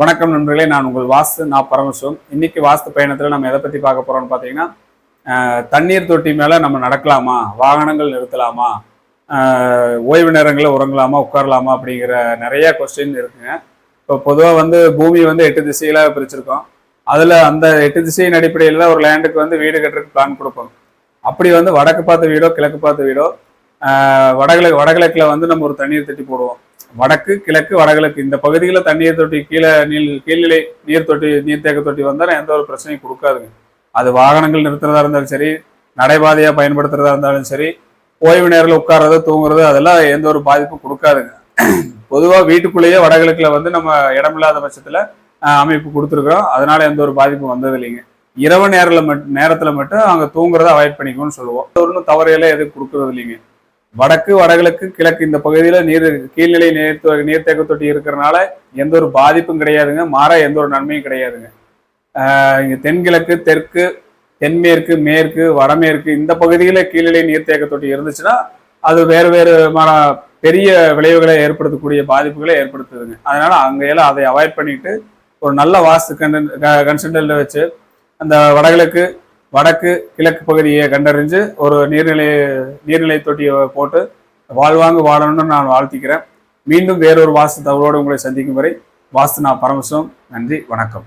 வணக்கம் நண்பர்களே நான் உங்கள் வாஸ்து நான் பரமசிவம். இன்னைக்கு வாஸ்து பயணத்தில் நம்ம எதை பற்றி பார்க்க போகிறோம்னு பார்த்தீங்கன்னா தண்ணீர் தொட்டி மேலே நம்ம நடக்கலாமா? வாகனங்கள் நிறுத்தலாமா? ஓய்வு நேரங்களில் உறங்கலாமா? உட்காரலாமா? அப்படிங்கிற நிறைய கொஸ்டின் இருக்குங்க. இப்போ பொதுவாக வந்து பூமி வந்து எட்டு திசையில் பிரிச்சிருக்கோம். அதில் அந்த எட்டு திசையின் அடிப்படையில் தான் ஒரு லேண்டுக்கு வந்து வீடு கட்டுறதுக்கு பிளான் கொடுப்போம். அப்படி வந்து வடக்கு பார்த்த வீடோ கிழக்கு பார்த்த வீடோ வடகிழக்கு வடகிழக்கில் வந்து நம்ம ஒரு தண்ணீர் தட்டி போடுவோம். வடக்கு கிழக்கு வடகிழக்கு. இந்த பகுதியில் தண்ணீர் தொட்டி கீழே நீர் கீழ்நிலை நீர் தொட்டி நீர்த்தேக்க தொட்டி வந்தாலும் எந்த ஒரு பிரச்சனையும் கொடுக்காதுங்க. அது வாகனங்கள் நிறுத்துறதா இருந்தாலும் சரி நடைபாதையாக பயன்படுத்துறதா இருந்தாலும் சரி ஓய்வு நேரில் உட்கார்றது தூங்குறது அதெல்லாம் எந்த ஒரு பாதிப்பும் கொடுக்காதுங்க. பொதுவாக வீட்டுக்குள்ளேயே வடகிழக்கில் வந்து நம்ம இடமில்லாத பட்சத்தில் அமைப்பு கொடுத்துருக்குறோம். அதனால எந்த ஒரு பாதிப்பும் வந்தது இல்லைங்க இரவு நேரில் மட் நேரத்தில் மட்டும் அங்கே தூங்குறத அவாய்ட் பண்ணிக்கணும்னு சொல்லுவோம். ஒன்றும் தவறையெல்லாம் எதுவும் கொடுக்குறது இல்லைங்க வடக்கு வடகிழக்கு கிழக்கு இந்த பகுதியில் நீர் கீழ்நிலை நீர் தொ- நீர்த்தேக்க தொட்டி இருக்கிறனால எந்த ஒரு பாதிப்பும் கிடையாதுங்க. மாற எந்த ஒரு நன்மையும் கிடையாதுங்க. இங்கே தென்கிழக்கு தெற்கு தென்மேற்கு மேற்கு வடமேற்கு இந்த பகுதியில் கீழ்நிலை நீர்த்தேக்க தொட்டி இருந்துச்சுன்னா அது வேறு வேறு பெரிய விளைவுகளை ஏற்படுத்தக்கூடிய பாதிப்புகளை ஏற்படுத்துதுங்க. அதனால அங்கெல்லாம் அதை அவாய்ட் பண்ணிட்டு ஒரு நல்ல வாஸ்து கண்டன் கன்சல்டன்ட் வச்சு அந்த வடகிழக்கு வடக்கு கிழக்கு பகுதியை கண்டறிஞ்சு ஒரு நீர்நிலை நீர்நிலை தொட்டியை போட்டு வாழ்வாங்கு வாழணும்னு நான் வாழ்த்திக்கிறேன். மீண்டும் வேறொரு வாஸ்து தகவலோடு உங்களை சந்திக்கும் வரை வாஸ்து நான் பரமசிவம். நன்றி வணக்கம்.